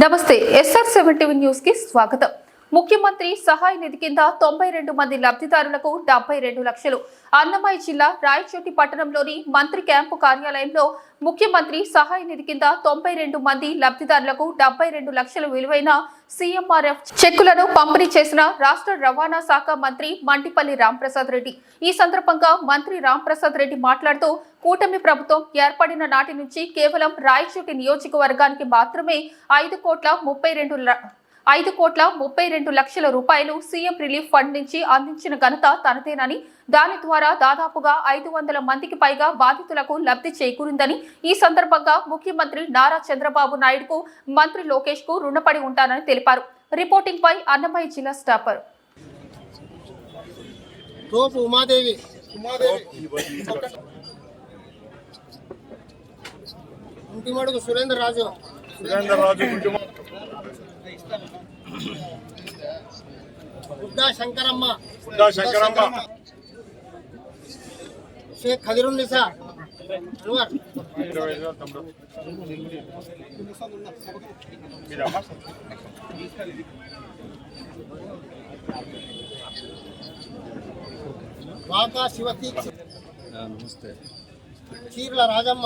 నమస్తే SR seven TV news కి స్వాగతం ముఖ్యమంత్రి సహాయ నిధి కింద తొంభై రెండు మంది లబ్ధిదారులకు డెబ్బై రెండు లక్షలు. అన్నమయ్య జిల్లా రాయచోటి పట్టణంలోని మంత్రి క్యాంపు కార్యాలయంలో ముఖ్యమంత్రి సహాయ నిధి కింద తొంభై రెండు మంది లబ్ధిదారులకు డెబ్బై రెండు లక్షల విలువైన సీఎంఆర్ఎఫ్ చెక్కులను పంపిణీ చేసిన రాష్ట్ర రవాణా శాఖ మంత్రి మంటిపల్లి రాంప్రసాద్ రెడ్డి. ఈ సందర్భంగా మంత్రి రాంప్రసాద్ రెడ్డి మాట్లాడుతూ కూటమి ప్రభుత్వం ఏర్పడిన నాటి నుంచి కేవలం రాయచోటి నియోజకవర్గానికి మాత్రమే ఐదు కోట్ల ముప్పై రెండు ల- ఐదు కోట్ల ముప్పై రెండు లక్షల రూపాయలు సీఎం రిలీఫ్ ఫండ్ నుంచి అందించిన ఘనత తనదేనని దాని ద్వారా దాదాపుగా ఐదు వందల మందికి పైగా బాధితులకు లబ్ధి చేకూరిందని ఈ సందర్భంగా ముఖ్యమంత్రి నారా చంద్రబాబు నాయుడుకు మంత్రి లోకేష్కు రుణపడి ఉంటానని తెలిపారు. రిపోర్టింగ్ పై అన్నమయ్య జిల్లా స్టాపర్ ఉమాదేవి. సురేంద్ర రాజు సురేంద్ర రాజు బుడ్డా శంకరమ్మ. బుడ్డా శంకరమ్మ. షేక్ ఖదిరున్నిసా అన్వర్? వాకా శివతి చీర్ల రాజమ్మ.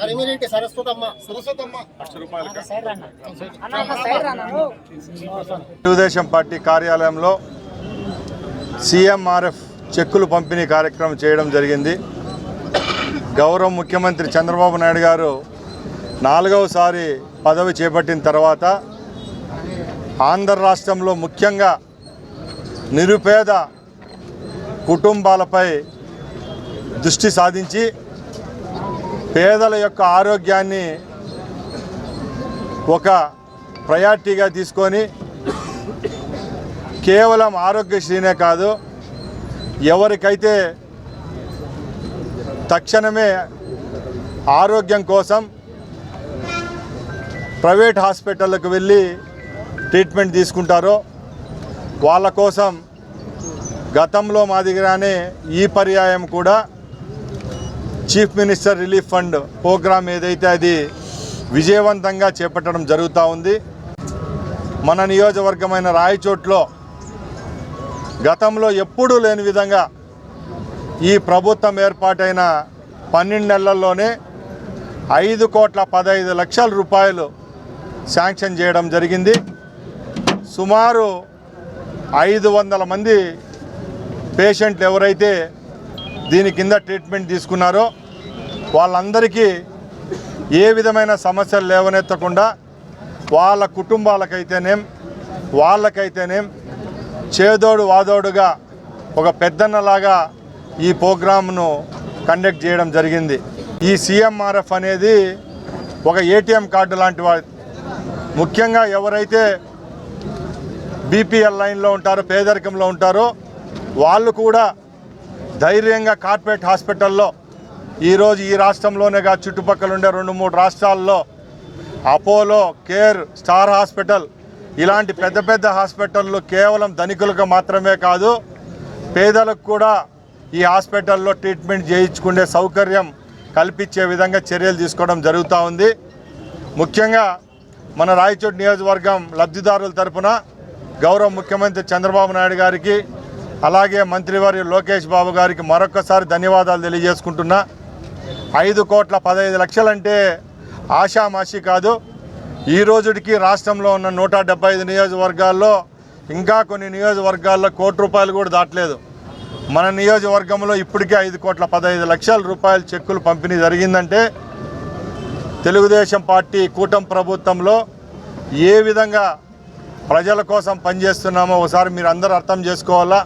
కరిమిరెడ్డి సరస్వతమ్మ. సరస్వతమ్మ. తెలుగుదేశం పార్టీ కార్యాలయంలో సీఎంఆర్ఎఫ్ చెక్కులు పంపిణీ కార్యక్రమం చేయడం జరిగింది. గౌరవ ముఖ్యమంత్రి చంద్రబాబు నాయుడు గారు నాలుగవసారి పదవి చేపట్టిన తర్వాత ఆంధ్ర రాష్ట్రంలో ముఖ్యంగా నిరుపేద కుటుంబాలపై దృష్టి సాధించి పేదల యొక్క ఆరోగ్యాన్ని ఒక ప్రయారిటీగా తీసుకొని కేవలం ఆరోగ్యశ్రీనే కాదు ఎవరికైతే తక్షణమే ఆరోగ్యం కోసం ప్రైవేట్ హాస్పిటళ్ళకు వెళ్ళి ట్రీట్మెంట్ తీసుకుంటారో వాళ్ళ కోసం గతంలో మాదిరిగానే ఈ పర్యాయం కూడా chief minister relief fund programme ఏదైతే అది విజయవంతంగా చేపట్టడం జరుగుతూ ఉంది. మన నియోజకవర్గమైన రాయచోట్లో గతంలో ఎప్పుడూ లేని విధంగా ఈ ప్రభుత్వం ఏర్పాటైన పన్నెండు నెలల్లోనే ఐదు కోట్ల పదహైదు లక్షల రూపాయలు శాంక్షన్ చేయడం జరిగింది. సుమారు ఐదు వందల మంది పేషెంట్లు ఎవరైతే దీని కింద ట్రీట్మెంట్ తీసుకున్నారో వాళ్ళందరికీ ఏ విధమైన సమస్యలు లేవనెత్తకుండా వాళ్ళ కుటుంబాలకైతేనేం వాళ్ళకైతేనేం చేదోడు వాదోడుగా ఒక పెద్దన్నలాగా ఈ ప్రోగ్రామ్ను కండక్ట్ చేయడం జరిగింది. ఈ సిఎంఆర్ఎఫ్ అనేది ఒక ఏటీఎం కార్డు లాంటి వా ముఖ్యంగా ఎవరైతే బీపీఎల్ లైన్లో ఉంటారో పేదరికంలో ఉంటారో వాళ్ళు కూడా ధైర్యంగా కార్పొరేట్ హాస్పిటల్లో ఈరోజు ఈ రాష్ట్రంలోనే కాదు చుట్టుపక్కల ఉండే రెండు మూడు రాష్ట్రాల్లో అపోలో కేర్ స్టార్ హాస్పిటల్ ఇలాంటి పెద్ద పెద్ద హాస్పిటళ్ళు కేవలం ధనికులకు మాత్రమే కాదు పేదలకు కూడా ఈ హాస్పిటల్లో ట్రీట్మెంట్ చేయించుకునే సౌకర్యం కల్పించే విధంగా చర్యలు తీసుకోవడం జరుగుతూ ఉంది. ముఖ్యంగా మన రాయచోటి నియోజకవర్గం లబ్ధిదారుల తరపున గౌరవ ముఖ్యమంత్రి చంద్రబాబు నాయుడు గారికి అలాగే మంత్రివర్య లోకేష్ బాబు గారికి మరొకసారి ధన్యవాదాలు తెలియజేసుకుంటున్నా. ఐదు కోట్ల పదహైదు లక్షలంటే ఆషామాషి కాదు. ఈ రోజుకి రాష్ట్రంలో ఉన్న నూట డెబ్బై ఐదు నియోజకవర్గాల్లో ఇంకా కొన్ని నియోజకవర్గాల్లో కోటి రూపాయలు కూడా దాటలేదు. మన నియోజకవర్గంలో ఇప్పటికే ఐదు కోట్ల పదహైదు లక్షల రూపాయల చెక్కులు పంపిణీ జరిగిందంటే తెలుగుదేశం పార్టీ కూటమి ప్రభుత్వంలో ఏ విధంగా ప్రజల కోసం పనిచేస్తున్నామో ఒకసారి మీరు అందరూ అర్థం చేసుకోవాలా?